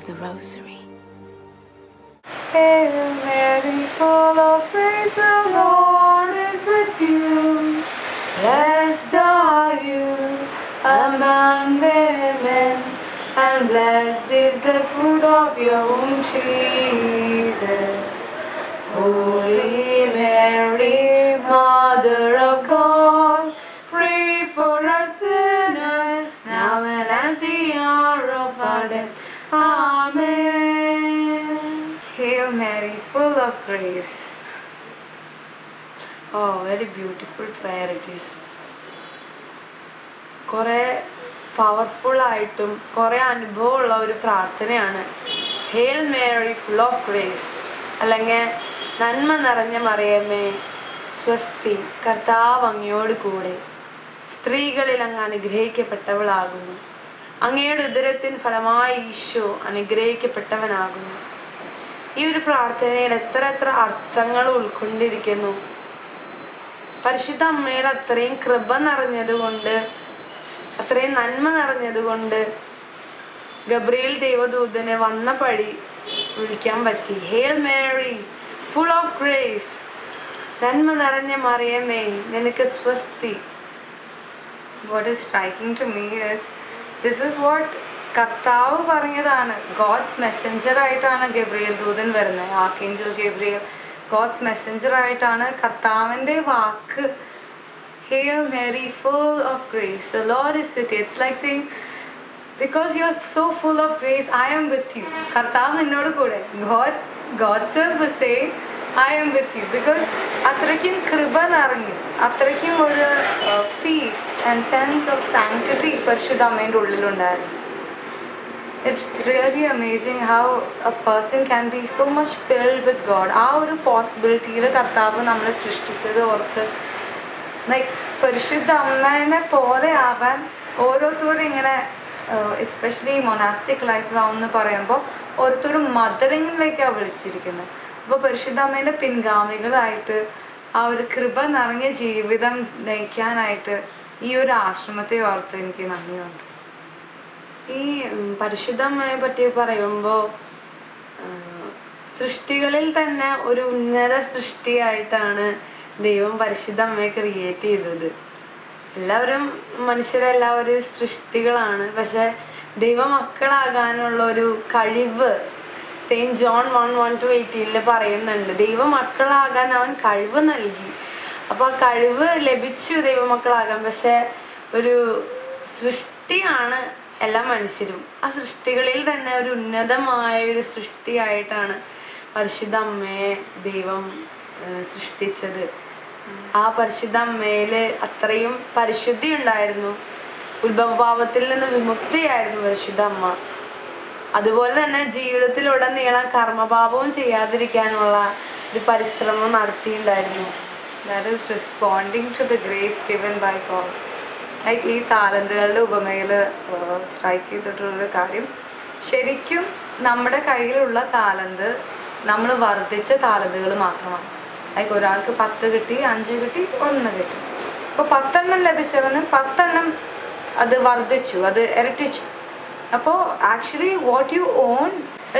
of the Rosary. Hail Mary, full of grace, the Lord is with you. Blessed are you among women, and blessed is the fruit of your womb, Jesus. Holy Mary, Mother of God, pray for us sinners, now and at the hour of our death. Amen. Hail Mary, full of grace. Very beautiful prayer it is. കുറേ powerful ആയിട്ടും കുറേ അനുഭവമുള്ള ഒരു പ്രാർത്ഥനയാണ് hail Mary full of grace അല്ലെങ്കിൽ നന്മ നിറഞ്ഞ മറിയമേ സ്വസ്തി കർത്താവ് അങ്ങയോട് കൂടെ സ്ത്രീകളിൽ അങ്ങ് അനുഗ്രഹിക്കപ്പെട്ടവളാകുന്നു അങ്ങയുടെ ഉദരത്തിൻ ഫലമായി ഈശോ അനുഗ്രഹിക്കപ്പെട്ടവനാകുന്നു. ഈ ഒരു പ്രാർത്ഥനയിൽ എത്ര എത്ര അർത്ഥങ്ങൾ ഉൾക്കൊണ്ടിരിക്കുന്നു. പരിശുദ്ധ അമ്മയുടെ അത്രയും കൃപ നിറഞ്ഞതുകൊണ്ട് അത്രയും നന്മ നിറഞ്ഞതുകൊണ്ട് ഗബ്രിയേൽ ദേവദൂതനെ വന്ന പടി വിളിക്കാൻ പറ്റി. Hail Mary full of grace നന്മ നിറഞ്ഞ മറിയമേ നിനക്ക് സ്വസ്തി. What is striking to me is this is what കർത്താവ് പറഞ്ഞതാണ് ഗോഡ്സ് മെസ്സഞ്ചർ ആയിട്ടാണ് ഗബ്രിയൽ ദൂതൻ വരുന്നത് ആർക്കേഞ്ചൽ ഗബ്രിയൽ ഗോഡ്സ് മെസ്സഞ്ചർ ആയിട്ടാണ് കർത്താവിന്റെ വാക്ക് Hail Mary, full of grace, the Lord is with you. It's like saying, because you are so full of grace, I am with. കർത്താവ് നിന്നോട് കൂടെ God, God self say I I with you because അത്രയ്ക്കും കൃപ നിറഞ്ഞു. അത്രയ്ക്കും ഒരു peace and sense of sanctity പരിശുദ്ധ അമ്മേന്റെ ഉള്ളിലുണ്ടായിരുന്നു. It's really amazing how a person can be so much filled with God ആ ഒരു പോസിബിലിറ്റിയിൽ കർത്താവ് നമ്മളെ സൃഷ്ടിച്ചത് ഓർത്ത് ലൈക്ക് പരിശുദ്ധ അമ്മേനെ പോലെ ആവാൻ ഓരോരുത്തരും ഇങ്ങനെ എസ്പെഷ്യലി മൊനാസ്റ്റിക് ലൈഫിലാവെന്ന് പറയുമ്പോൾ ഓരോരുത്തരും മദറിങ്ങിലേക്കാണ് വിളിച്ചിരിക്കുന്നത് അപ്പോൾ പരിശുദ്ധ അമ്മേന്റെ പിൻഗാമികളായിട്ട് ആ ഒരു കൃപ നിറഞ്ഞ ജീവിതം നയിക്കാനായിട്ട് ഈ ഒരു ആശ്രമത്തെ ഓർത്ത് എനിക്ക് നന്ദിയുണ്ട്. ഈ പരിശുദ്ധമ്മയെ പറ്റി പറയുമ്പോൾ സൃഷ്ടികളിൽ തന്നെ ഒരു ഉന്നത സൃഷ്ടിയായിട്ടാണ് ദൈവം പരിശുദ്ധ അമ്മയെ ക്രിയേറ്റ് ചെയ്തത്. എല്ലാവരും മനുഷ്യരെല്ലാവരും സൃഷ്ടികളാണ്. പക്ഷെ ദൈവമക്കളാകാനുള്ള ഒരു കഴിവ് saint John one one two എയ്റ്റീനിൽ പറയുന്നുണ്ട്. ദൈവമക്കളാകാൻ അവൻ കഴിവ് നൽകി. അപ്പോൾ ആ കഴിവ് ലഭിച്ചു ദൈവമക്കളാകാൻ. പക്ഷെ ഒരു സൃഷ്ടിയാണ് എല്ലാ മനുഷ്യരും. ആ സൃഷ്ടികളിൽ തന്നെ ഒരു ഉന്നതമായ ഒരു സൃഷ്ടിയായിട്ടാണ് പരിശുദ്ധ അമ്മയെ ദൈവം സൃഷ്ടിച്ചത്. ആ പരിശുദ്ധ അമ്മയിൽ അത്രയും പരിശുദ്ധി ഉണ്ടായിരുന്നു. ഉത്ഭവഭാവത്തിൽ നിന്ന് വിമുക്തിയായിരുന്നു പരിശുദ്ധ അമ്മ. അതുപോലെ തന്നെ ജീവിതത്തിലുടനീളം കർമ്മഭാവവും ചെയ്യാതിരിക്കാനുള്ള ഒരു പരിശ്രമം നടത്തിയിട്ടുണ്ടായിരുന്നു. That is responding to the grace given by God like ഈ താലന്തുകളുടെ ഉപമയിൽ സ്ട്രൈക്ക് ചെയ്തിട്ടുള്ളൊരു കാര്യം. ശരിക്കും നമ്മുടെ കയ്യിലുള്ള താലന്ത് നമ്മൾ വർദ്ധിച്ച താലന്തുകൾ മാത്രമാണ്. ലൈക്ക് ഒരാൾക്ക് പത്ത് കിട്ടി അഞ്ച് കിട്ടി ഒന്ന് കിട്ടി. അപ്പോൾ പത്തെണ്ണം ലഭിച്ചവന് പത്തെണ്ണം അത് വർദ്ധിച്ചു അത് ഇരട്ടിച്ചു. അപ്പോൾ actually what you own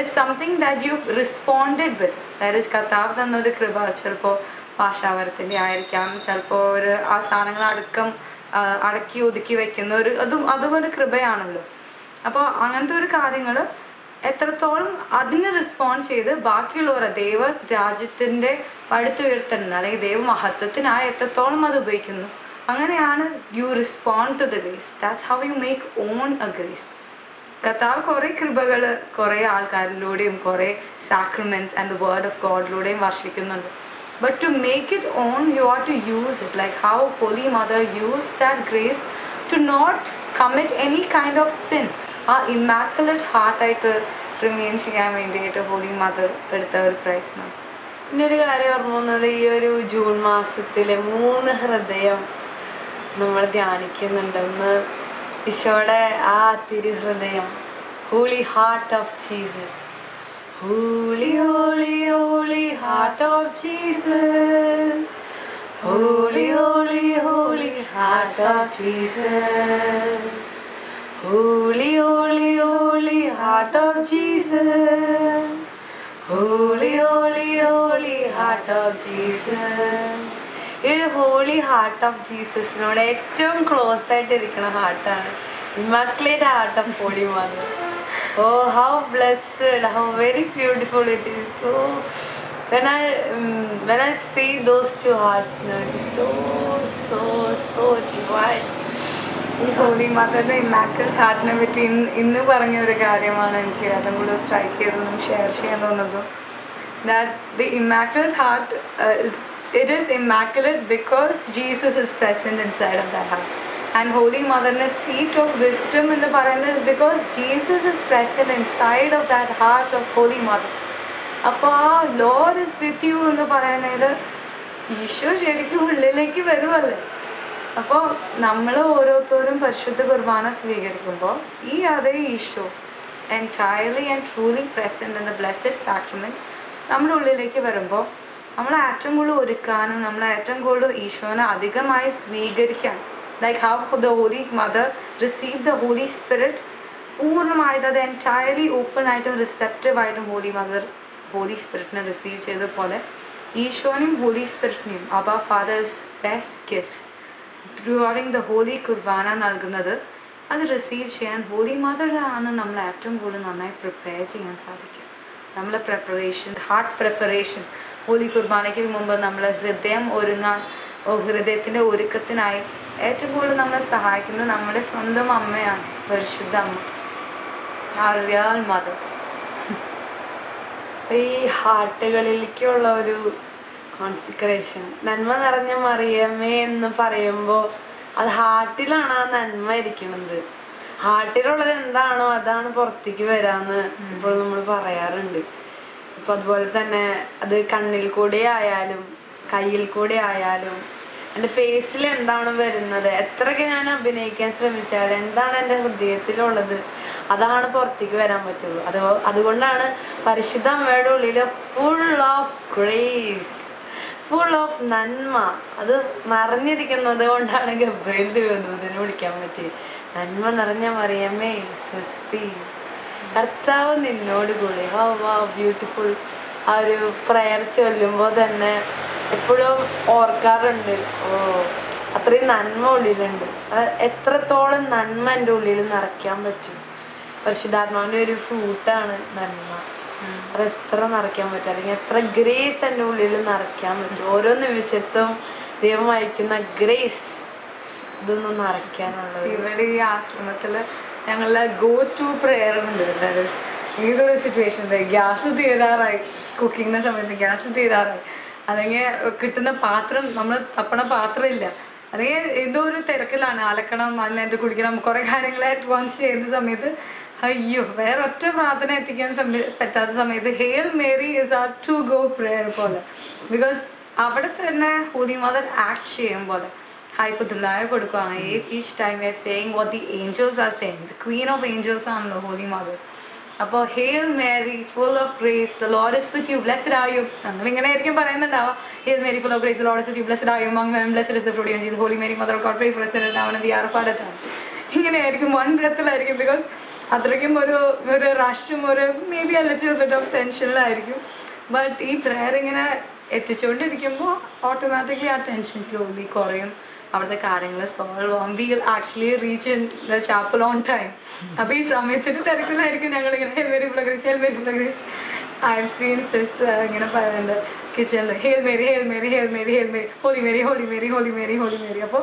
is something that you responded with that is കർത്താവ് തന്നൊരു കൃപ. ചിലപ്പോൾ ഭാഷാവരത്തിന്റെ ആയിരിക്കാം ചിലപ്പോൾ ഒരു ആ സാധനങ്ങൾ അടുക്കം അടക്കി ഒതുക്കി വെക്കുന്ന ഒരു അതും അതും ഒരു കൃപയാണല്ലോ. അപ്പോൾ അങ്ങനത്തെ ഒരു കാര്യങ്ങൾ എത്രത്തോളം അതിന് റെസ്പോണ്ട് ചെയ്ത് ബാക്കിയുള്ളവരെ ദൈവ രാജ്യത്തിന്റെ പടുത്തുയർത്തുന്നത് അല്ലെങ്കിൽ ദൈവ മഹത്വത്തിനായി എത്രത്തോളം അത് ഉപയോഗിക്കുന്നു? അങ്ങനെയാണ് you respond to the grace that's how you make own a grace കർത്താവ് കുറേ കൃപകൾ കുറേ ആൾക്കാരിലൂടെയും കുറേ sacraments and the word of ഗോഡിലൂടെയും വർഷിക്കുന്നുണ്ട്. But to make it own you are to use it like how holy mother use that grace to not commit any kind of sin ആ immaculate ഹാർട്ടായിട്ട് remain ചെയ്യാൻ വേണ്ടിയിട്ട് holy mother എടുത്ത ഒരു പ്രയത്നം. പിന്നെ ഒരു കാര്യം ഓർമ്മ വന്നത് ഈ ഒരു ജൂൺ മാസത്തിലെ മൂന്ന് ഹൃദയം നമ്മൾ ധ്യാനിക്കുന്നുണ്ടെന്ന്. ഈശോയുടെ ആ തിരുഹൃദയം holy heart of Jesus holy holy holy heart of Jesus holy holy holy heart of Jesus holy holy holy heart of Jesus. Holy, holy, holy heart of Jesus. ഈ ഒരു ഹോളി ഹാർട്ട് ഓഫ് ജീസസിനോട് ഏറ്റവും close ആയിട്ട് ഇരിക്കുന്ന ഹാർട്ടാണ് immaculate heart of holy mother oh how blessed how very beautiful it is so when I um, when I see those two hearts, you know, it's so so so divine. ഈ holy മദറിന്റെ ഇമാക്കൽ ഹാർട്ടിനെ പറ്റി ഇന്ന് ഇന്ന് പറഞ്ഞ ഒരു കാര്യമാണ് എനിക്ക് അതും കൂടെ സ്ട്രൈക്ക് ചെയ്തതും ഷെയർ ചെയ്യാൻ തോന്നുന്നതും. That the immaculate heart it is immaculate because Jesus is present inside of the heart and holy മദറിന്റെ seat of wisdom എന്ന് പറയുന്നത് because Jesus is present inside of that heart of holy mother അപ്പോൾ ആ Lord is with you എന്ന് പറയുന്നതിൽ ഈശോ ശരിക്കും ഉള്ളിലേക്ക് വരുമല്ലേ അപ്പോൾ നമ്മൾ ഓരോരുത്തരും പരിശുദ്ധ കുർബാന സ്വീകരിക്കുമ്പോൾ ഈ അതേ Eesho entirely and truly present the blessed sacrament നമ്മുടെ ഉള്ളിലേക്ക് വരുമ്പോൾ നമ്മൾ ഏറ്റവും കൂടുതൽ ഒരുക്കാനും നമ്മൾ ഏറ്റവും കൂടുതൽ ഈശോനെ അധികമായി സ്വീകരിക്കാൻ like how the holy mother receive the holy spirit പൂർണമായിട്ട് അത് എന്റയർലി ഓപ്പൺ ആയിട്ടും റിസെപ്റ്റീവ് ആയിട്ടും ഹോലി മദർ ഹോലി സ്പിരിറ്റിനെ റിസീവ് ചെയ്ത പോലെ ഈശോനെയും ഹോലി സ്പിരിറ്റിനെയും അബ fathers best gifts during the holy കുർബാന നൽകുന്നത്. അത് റിസീവ് ചെയ്യാൻ ഹോലി മദറാണ് നമ്മൾ ഏറ്റവും കൂടുതൽ നന്നായി പ്രിപ്പയർ ചെയ്യാൻ സാധിക്കും നമ്മളെ പ്രിപ്പറേഷൻ ഹാർട്ട് പ്രിപ്പറേഷൻ ഹോലി കുർബാനയ്ക്ക് മുമ്പ് നമ്മൾ ഹൃദയം ഒരുങ്ങാൻ ഹൃദയത്തിന്റെ ഒരുക്കത്തിനായി ഏറ്റവും കൂടുതൽ നമ്മളെ സഹായിക്കുന്നത് നമ്മുടെ സ്വന്തം അമ്മയാണ് പരിശുദ്ധ അമ്മ. ആ റിയൽ മദർ ഈ ഹാർട്ടുകളിലേക്കുള്ള ഒരു കോൺസിക്രേഷൻ നന്മ നിറഞ്ഞ മറിയമ്മേ എന്ന് പറയുമ്പോൾ അത് ഹാർട്ടിലാണ് ആ നന്മ ഇരിക്കുന്നത് ഹാർട്ടിലുള്ളത് എന്താണോ അതാണ് പുറത്തേക്ക് വരാന്ന് ഇപ്പോൾ നമ്മൾ പറയാറുണ്ട്. ഇപ്പൊ അതുപോലെ തന്നെ അത് കണ്ണിൽ കൂടെ ആയാലും കയ്യിൽ കൂടെ ആയാലും എന്റെ ഫേസിൽ എന്താണ് വരുന്നത് എത്രയൊക്കെ ഞാൻ അഭിനയിക്കാൻ ശ്രമിച്ചാലും എന്താണ് എന്റെ ഹൃദയത്തിലുള്ളത് അതാണ് പുറത്തേക്ക് വരാൻ പറ്റുള്ളൂ. അത് അതുകൊണ്ടാണ് പരിശുദ്ധ അമ്മയുടെ ഉള്ളിൽ full of grace full of നന്മ. അത് നിറഞ്ഞിരിക്കുന്നത് കൊണ്ടാണ് ഗബ്രയിൽ ദൈവദൂതനെ വിളിക്കാൻ പറ്റിയത്. നന്മ നിറഞ്ഞ മറിയമ്മേ സ്വസ്തി. കർത്താവ് നിന്നോട് കൂടി. വാ വാ ബ്യൂട്ടിഫുൾ ആ ഒരു പ്രയർ ചൊല്ലുമ്പോൾ തന്നെ എപ്പോഴും ഓർക്കാറുണ്ട്. ഓ അത്രയും നന്മ ഉള്ളിലുണ്ട്. എത്രത്തോളം നന്മ എന്റെ ഉള്ളിൽ നിറയ്ക്കാൻ പറ്റും. പരിശുദ്ധാത്മാവിന്റെ ഒരു ഫ്രൂട്ടാണ് നന്മ. അത് എത്ര നിറയ്ക്കാൻ പറ്റും? അല്ലെങ്കിൽ എത്ര ഗ്രേസ് എന്റെ ഉള്ളിൽ നിറയ്ക്കാൻ പറ്റും? ഓരോ നിമിഷത്തും ദൈവം അയക്കുന്ന ഗ്രേസ് ഇതൊന്നും നിറയ്ക്കാനുള്ളത്. ഇവിടെ ഈ ആശ്രമത്തിൽ ഞങ്ങളുടെ ഗോ ടു പ്രെയർ ഉണ്ട്. ഏതൊരു സിറ്റുവേഷൻ ഗ്യാസ് തീരാറായി. കുക്കിങ്ങിന്റെ സമയത്ത് ഗ്യാസ് തീരാറായി. അല്ലെങ്കിൽ കിട്ടുന്ന പാത്രം നമ്മൾ തപ്പണ പാത്രമില്ല അല്ലെങ്കിൽ എന്തോ ഒരു തിരക്കിലാണ്. അലക്കണം അതിനകത്ത് കുടിക്കണം കുറേ കാര്യങ്ങൾ അഡ്വാൻസ് ചെയ്യുന്ന സമയത്ത് അയ്യോ വേറെ ഒറ്റ പ്രാർത്ഥന എത്തിക്കാൻ പറ്റാത്ത സമയത്ത് hail Mary is our to go prayer പോലെ. ബിക്കോസ് അവിടെ തന്നെ ഹോലി മദർ ആക്ട് ചെയ്യും പോലെ. ഹൈപ്പത്തുള്ളായ കൊടുക്കുകയാണ് each time we are saying what the angels are saying the queen of angels ആണല്ലോ ഹോലി മദർ അപ്പോൾ hail Mary full of grace the with you blessed are you ഞങ്ങൾ ഇങ്ങനെ ആയിരിക്കും പറയുന്നുണ്ടാവുക hail Mary full of grace lord with you blessed are you among blessed is the fruit holy Mary mother God pray for us ആവണ the hour പാടത്താണ് ഇങ്ങനെയായിരിക്കും one ബ്രത്തിലായിരിക്കും because അത്രയ്ക്കും ഒരു ഒരു റഷും ഒരു മേ ബി അല്ല ബിറ്റ് ഓഫ് ടെൻഷനിലായിരിക്കും ബട്ട് ഈ പ്രയർ ഇങ്ങനെ എത്തിച്ചുകൊണ്ടിരിക്കുമ്പോൾ ഓട്ടോമാറ്റിക്കലി ആ ടെൻഷൻ സ്ലോലി കുറയും. അവിടുത്തെ കാര്യങ്ങൾ solve we actually reach in the chapel on time അപ്പോൾ ഈ സമയത്തിന് തിരക്കിലായിരിക്കും ഞങ്ങൾ ഇങ്ങനെ very Mary full of grace hail Mary full of grace I have seen sis ഇങ്ങനെ പറയുന്നുണ്ട് കിച്ചണിൽ hail Mary hail Mary hail Mary hail Mary holy Mary holy Mary holy Mary holy Mary അപ്പോൾ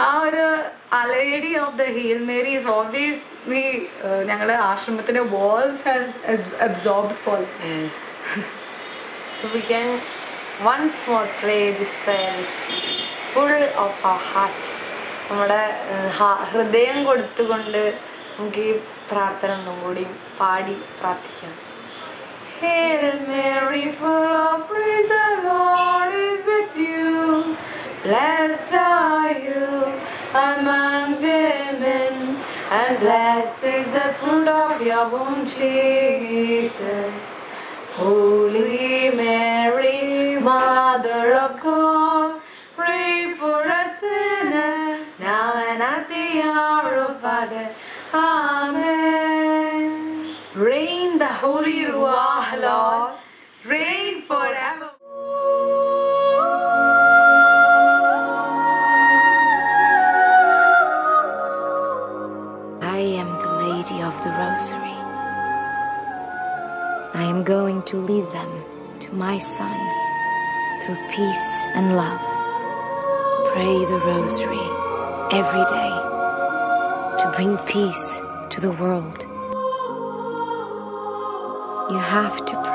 ആ ഒരു a lady of the hail Mary is always we ഞങ്ങളുടെ ആശ്രമത്തിന്റെ walls has absorbed full so we can once more play this this prayer of of heart നമ്മുടെ ഹൃദയം കൊടുത്തുകൊണ്ട് നമുക്ക് ഈ പ്രാർത്ഥന ഒന്നും കൂടി പാടി പ്രാർത്ഥിക്കാം Hail Mary, full of grace, the Lord is with you. Blessed are you among women, and blessed is the fruit of your womb, Jesus. Holy Mary, Mother of God, and at the hour of death. Amen. Reign the Holy Ruach, Lord. Reign forever. I am the Lady of the Rosary. I am going to lead them to my Son through peace and love. Pray the Rosary every day to bring peace to the world. You have to pray.